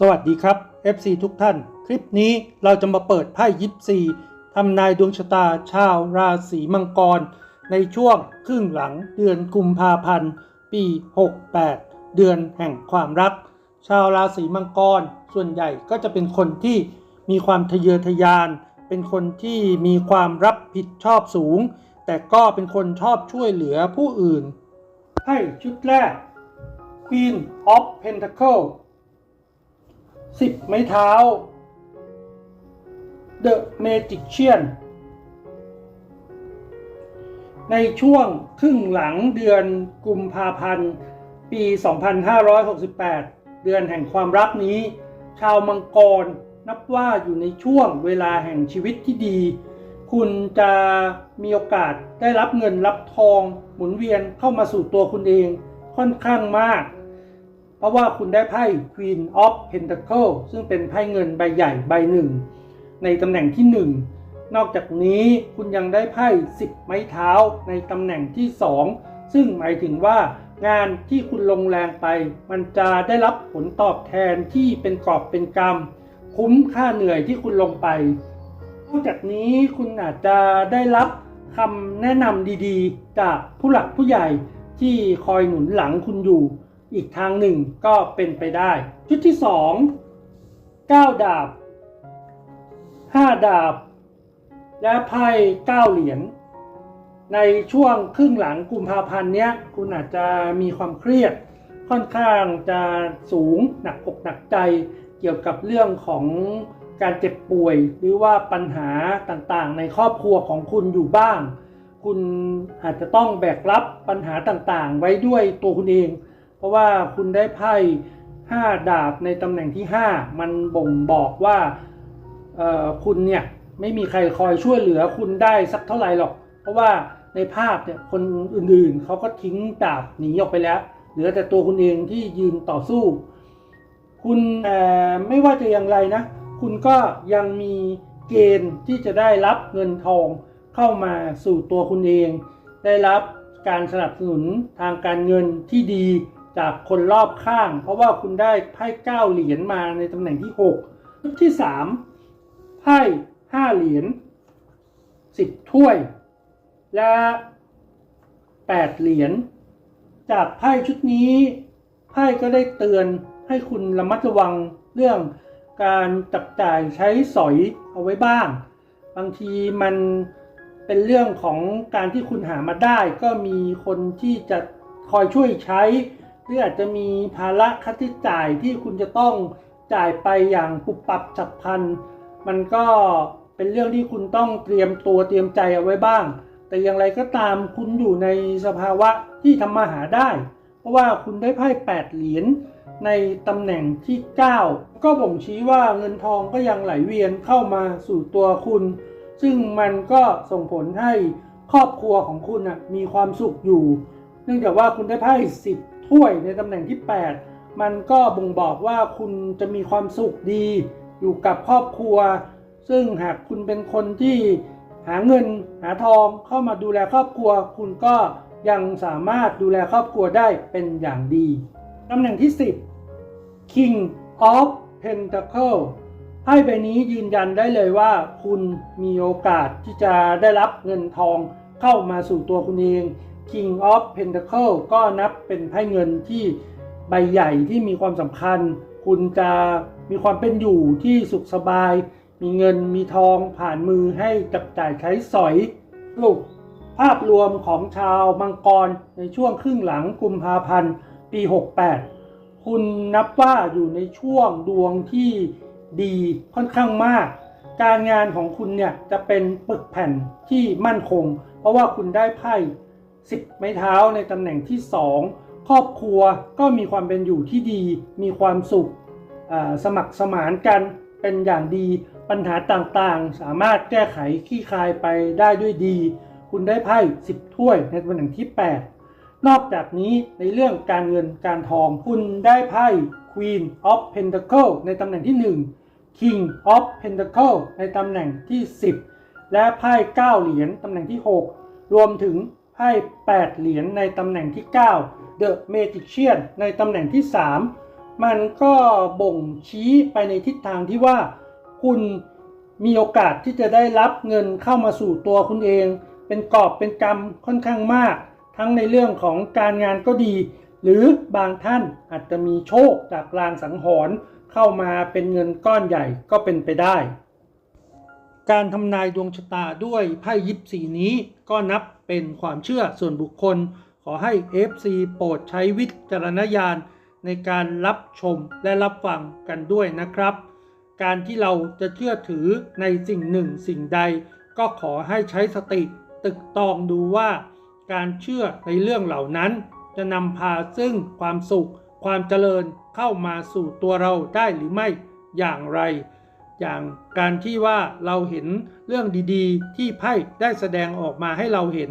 สวัสดีครับ FC ทุกท่าน คลิปนี้เราจะมาเปิดไพ่ยิปซีทำนายดวงชะตาชาวราศีมังกร ในช่วงครึ่งหลังเดือนกุมภาพันธ์ ปี 68 เดือนแห่งความรัก ชาวราศีมังกร ส่วนใหญ่ก็จะเป็นคนที่มีความทะเยอทะยาน เป็นคนที่มีความรับผิดชอบสูง แต่ก็เป็นคนชอบช่วยเหลือผู้อื่นไพ่ชุดแรก Queen of Pentacle สิบไม้เท้า The Magician ในช่วงครึ่งหลังเดือนกุมภาพันธ์ ปี 2568 เดือนแห่งความรักนี้ ชาวมังกรนับว่าอยู่ในช่วงเวลาแห่งชีวิตที่ดี คุณจะมีโอกาสได้รับเงินรับทอง หมุนเวียนเข้ามาสู่ตัวคุณเองค่อนข้างมาก เพราะว่าคุณได้ไพ่ Queen of Pentacle ซึ่งเป็นไพ่เงินใบใหญ่ใบหนึ่ง ในตำแหน่งที่ 1 นอกจากนี้คุณยังได้ไพ่ 10 ไม้เท้าในตำแหน่งที่ 2 ซึ่งหมายถึงว่างานที่คุณลงแรงไป มันจะได้รับผลตอบแทนที่เป็นกอบเป็นกำคุ้มค่าเหนื่อยที่คุณลงไปนอกจากนี้คุณอาจจะได้รับคำแนะนำดีๆ จากผู้หลักผู้ใหญ่ที่คอยหนุนหลังคุณอยู่ อีกทางหนึ่งก็เป็นไปได้ ชุดที่สองก้าดาบห้าดาบ และไพ่เก้าเหรียญในช่วงครึ่งหลังกุมภาพันธ์เนี้ยคุณอาจจะมีความเครียดค่อนข้างจะสูงหนักอกหนักใจเกี่ยวกับเรื่องของการเจ็บป่วย หรือว่าปัญหาต่างๆ ในครอบครัวของคุณอยู่บ้าง คุณอาจจะต้องแบกรับปัญหาต่างๆ ไว้ด้วยตัวคุณเอง เพราะว่าคุณได้ไพ่5ดาบในตำแหน่งที่ 5 มันบ่งบอกว่าคุณเนี่ยไม่มีใครคอยช่วยเหลือคุณได้สักเท่าไหร่หรอก เพราะว่าในภาพเนี่ยคนอื่นๆเขาก็ทิ้งดาบหนีออกไปแล้ว เหลือแต่ตัวคุณเองที่ยืนต่อสู้ คุณไม่ว่าจะอย่างไรนะ คุณก็ยังมีเกณฑ์ที่จะได้รับเงินทองเข้ามาสู่ตัวคุณเอง ได้รับการสนับสนุนทางการเงินที่ดี จากคนรอบข้าง เพราะว่าคุณได้ไพ่เก้าเหรียญมาในตำแหน่งที่6ชุดที่3ไพ่ห้าเหรียญ10ถ้วย และ8เหรียญจากไพ่ชุดนี้ ไพ่ก็ได้เตือนให้คุณระมัดระวังเรื่องการจับจ่ายใช้สอยเอาไว้บ้าง บางทีมันเป็นเรื่องของการที่คุณหามาได้ ก็มีคนที่จะคอยช่วยใช้ หรืออาจจะมีภาระค่าใช้จ่ายที่คุณจะต้องจ่ายไปอย่างปุบปับฉับพลัน มันก็เป็นเรื่องที่คุณต้องเตรียมตัวเตรียมใจเอาไว้บ้าง แต่อย่างไรก็ตามคุณอยู่ในสภาวะที่ทำมาหาได้ เพราะว่าคุณได้ไพ่8เหรียญในตำแหน่งที่ 9 ก็บ่งชี้ว่าเงินทองก็ยังไหลเวียนเข้ามาสู่ตัวคุณ ซึ่งมันก็ส่งผลให้ครอบครัวของคุณนะมีความสุขอยู่ เนื่องจากว่าคุณได้ไพ่10 ถ้วยในตำแหน่งที่ 8 มันก็บ่งบอกว่าคุณจะมีความสุขดี อยู่กับครอบครัว ซึ่งหากคุณเป็นคนที่หาเงินหาทองเข้ามาดูแลครอบครัว คุณก็ยังสามารถดูแลครอบครัวได้เป็นอย่างดีตำแหน่งที่ 10 King of Pentacle ไพ่ใบนี้ยืนยันได้เลยว่า คุณมีโอกาสที่จะได้รับเงินทองเข้ามาสู่ตัวคุณเอง King of Pentacle ก็นับเป็นไพ่เงินที่ใบใหญ่ที่มีความสำคัญ คุณจะมีความเป็นอยู่ที่สุขสบาย มีเงินมีทองผ่านมือให้จับจ่ายใช้สอยลูกภาพรวมของชาวมังกรในช่วงครึ่งหลังกุมภาพันธ์ ปี 68 คุณนับว่าอยู่ในช่วงดวงที่ดีค่อนข้างมาก การงานของคุณเนี่ยจะเป็นปึกแผ่นที่มั่นคง เพราะว่าคุณได้ไพ่ 10 ไม้เท้าในตำแหน่งที่ 2 ครอบครัวก็มีความเป็นอยู่ที่ดี มีความสุขสมัครสมานกันเป็นอย่างดีปัญหาต่างๆ สามารถแก้ไขคลี่คลายไปได้ด้วยดี คุณได้ไพ่ 10 ถ้วยในตำแหน่งที่ 8 นอกจากนี้ในเรื่องการเงินการทองคุณได้ไพ่ Queen of Pentacle ในตำแหน่งที่ 1 King of Pentacle ในตำแหน่งที่ 10 และไพ่ 9 เหรียญตำแหน่งที่ 6 รวมถึง ไพ่8เหรียญในตำแหน่งที่ 9 The Magician ในตำแหน่งที่ 3 มันก็บ่งชี้ไปในทิศทางที่ว่า คุณมีโอกาสที่จะได้รับเงินเข้ามาสู่ตัวคุณเอง เป็นกอบเป็นกรรมค่อนข้างมาก ทั้งในเรื่องของการงานก็ดี หรือบางท่านอาจจะมีโชคจากลางสังหรณ์เข้ามาเป็นเงินก้อนใหญ่ก็เป็นไปได้ การทำนายดวงชะตาด้วยไพ่ยิปซีนี้ก็นับเป็นความเชื่อส่วนบุคคล ขอให้ FC โปรดใช้วิจารณญาณในการรับชมและรับฟังกันด้วยนะครับ การที่เราจะเชื่อถือในสิ่งหนึ่งสิ่งใด ก็ขอให้ใช้สติตึกตองดูว่า การเชื่อในเรื่องเหล่านั้น จะนำพาซึ่งความสุข ความเจริญเข้ามาสู่ตัวเราได้หรือไม่อย่างไร อย่างการที่ว่าเราเห็นเรื่องดีๆ ที่ไพ่ได้แสดงออกมาให้เราเห็น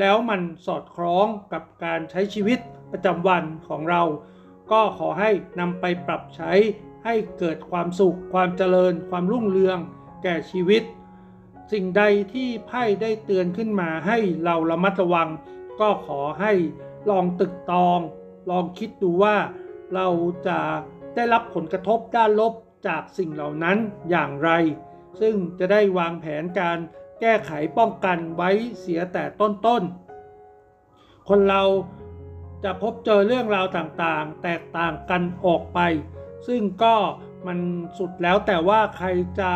แล้วมันสอดคล้องกับการใช้ชีวิตประจำวันของเรา ก็ขอให้นำไปปรับใช้ให้เกิดความสุข ความเจริญ ความรุ่งเรือง แก่ชีวิต สิ่งใดที่ไพ่ได้เตือนขึ้นมาให้เราระมัดระวัง ก็ขอให้ลองตึกตอง ลองคิดดูว่าเราจะได้รับผลกระทบด้านลบ จากสิ่งเหล่านั้นอย่างไร ซึ่งจะได้วางแผนการแก้ไขป้องกันไว้เสียแต่ต้นๆ คนเราจะพบเจอเรื่องราวต่างๆ แตกต่างกันออกไป ซึ่งก็มันสุดแล้วแต่ว่าใครจะ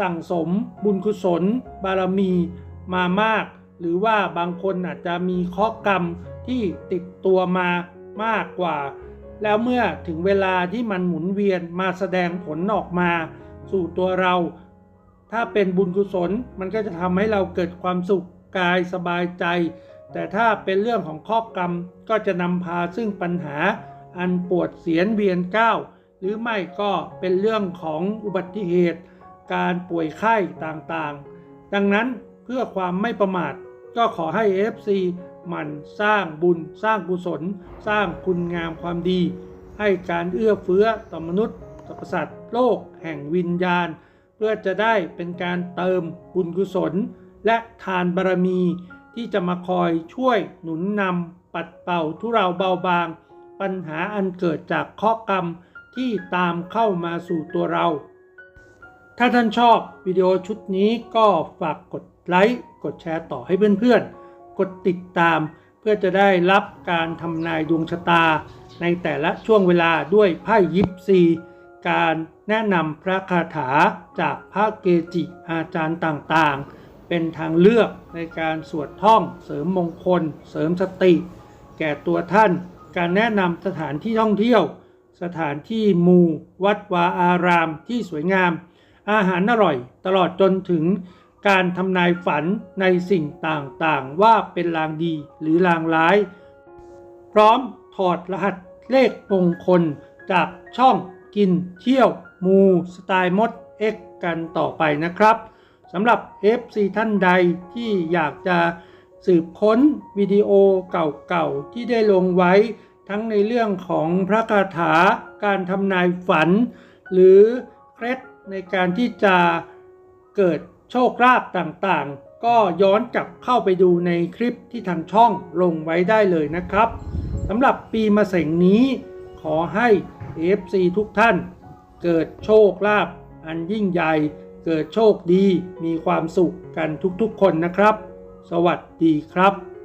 สั่งสมบุญกุศล บารมีมามาก หรือว่าบางคนอาจจะมีข้อกรรมที่ติดตัวมามากกว่า แล้วเมื่อถึงเวลาที่มันหมุนเวียนมาแสดงผลออกมา สู่ตัวเรา ถ้าเป็นบุญกุศลมันก็จะทำให้เราเกิดความสุขกายสบายใจ แต่ถ้าเป็นเรื่องของครอบกรรมก็จะนำพาซึ่งปัญหา อันปวดเสียนเวียนก้าวหรือไม่ก็เป็นเรื่องของอุบัติเหตุ การป่วยไข้ต่างๆ ดังนั้นเพื่อความไม่ประมาทก็ขอให้ FC มันสร้างบุญสร้างกุศล สร้างคุณงามความดี ให้การเอื้อเฟื้อต่อมนุษย์สรรพสัตว์โลกแห่งวิญญาณ เพื่อจะได้เป็นการเติมบุญกุศล และทานบารมี ที่จะมาคอยช่วยหนุนนำปัดเป่าทุเราเบาบาง ปัญหาอันเกิดจากข้อกรรมที่ตามเข้ามาสู่ตัวเรา ถ้าท่านชอบวิดีโอชุดนี้ก็ฝากกดไลค์กดแชร์ต่อให้เพื่อนๆ กดติดตาม เพื่อจะได้รับการทำนายดวงชะตา ในแต่ละช่วงเวลาด้วยไพ่ยิปซีการแนะนำพระคาถาจากพระเกจิอาจารย์ต่างๆ เป็นทางเลือกในการสวดท่องเสริมมงคล เสริมสติ แก่ตัวท่าน การแนะนำสถานที่ท่องเที่ยว สถานที่มูวัดวาอารามที่สวยงาม อาหารอร่อยตลอดจนถึง การทำนายฝันในสิ่งต่างๆ ว่าเป็นลางดีหรือลางร้าย พร้อมถอดรหัสเลขมงคลจากช่องกินเที่ยวมูสไตล์มด X กันต่อไปนะครับสำหรับ FC ท่านใดที่อยากจะสืบค้นวิดีโอเก่าๆ ที่ได้ลงไว้ทั้งในเรื่องของพระคาถาการทำนายฝัน หรือเคล็ดในการที่จะเกิด โชคลาภต่างๆ ก็ย้อนกลับเข้าไปดูในคลิปที่ทางช่องลงไว้ได้เลยนะครับสำหรับปีมะเสงนี้ ขอให้ FC ทุกท่าน เกิดโชคลาภอันยิ่งใหญ่ เกิดโชคดีมีความสุขกันทุกๆคนนะครับ สวัสดีครับ